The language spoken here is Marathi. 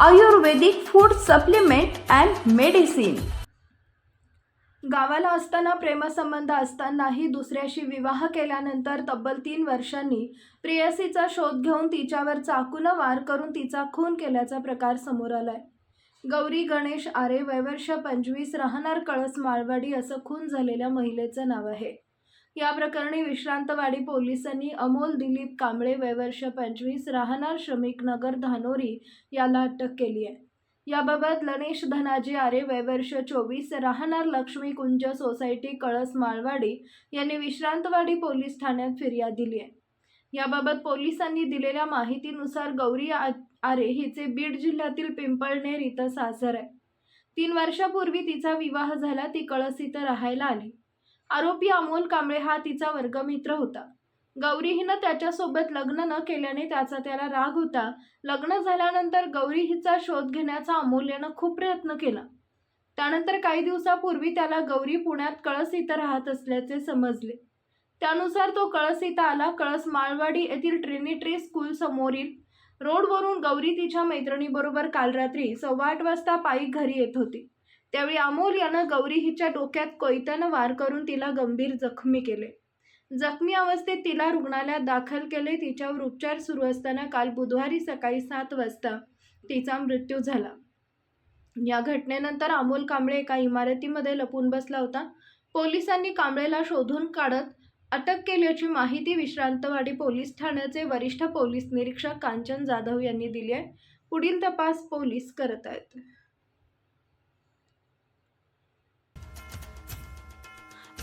Ayurvedic food supplement and medicine. गावाला असताना प्रेमसंबंध असतानाही दुसऱ्याशी विवाह केल्यानंतर तब्बल तीन वर्षांनी प्रेयसीचा शोध घेऊन तिच्यावर चाकूनं वार करून तिचा खून केल्याचा प्रकार समोर आलाय. गौरी गणेश आरे वयवर्ष पंचवीस राहणार कळस माळवाडी असं खून झालेल्या महिलेचं नाव आहे. या प्रकरणी विश्रांतवाडी पोलिसांनी अमोल दिलीप कांबळे वयवर्ष पंचवीस राहणार श्रमिक नगर धानोरी याला अटक केली आहे. याबाबत लणेश धनाजी आरे वयवर्ष चोवीस राहणार लक्ष्मी कुंज सोसायटी कळस माळवाडी यांनी विश्रांतवाडी पोलीस ठाण्यात फिर्याद दिली आहे. याबाबत पोलिसांनी दिलेल्या माहितीनुसार गौरी आ- आरे हिचे बीड जिल्ह्यातील पिंपळनेर इथं सासर आहे. तीन वर्षापूर्वी तिचा विवाह झाला ती कळस इथं राहायला आली. आरोपी अमोल कांबळे हा तिचा वर्गमित्र होता. गौरी हिनं त्याच्यासोबत लग्न न केल्याने त्याचा त्याला राग होता. लग्न झाल्यानंतर गौरी हिचा शोध घेण्याचा अमूल्यनं खूप प्रयत्न केला. त्यानंतर काही दिवसापूर्वी त्याला गौरी पुण्यात कळस इथं राहत असल्याचे समजले. त्यानुसार तो कळस इथं आला. कळस माळवाडी येथील ट्रिनिट्री स्कूल समोरील रोडवरून गौरी तिच्या मैत्रिणीबरोबर काल रात्री सव्वा आठ वाजता पायी घरी येत होती. त्यावेळी अमोल यानं गौरी हिच्या डोक्यात कोयत्यानं वार करून तिला गंभीर जखमी केले. जखमी अवस्थेत तिला रुग्णालयात दाखल केले. तिच्यावर उपचार सुरू असताना काल बुधवारी सकाळी सात वाजता तिचा मृत्यू झाला. या घटनेनंतर अमोल कांबळे एका इमारतीमध्ये लपून बसला होता. पोलिसांनी कांबळेला शोधून काढत अटक केल्याची माहिती विश्रांतवाडी पोलीस ठाण्याचे वरिष्ठ पोलीस निरीक्षक कांचन जाधव यांनी दिली आहे. पुढील तपास पोलीस करत आहेत.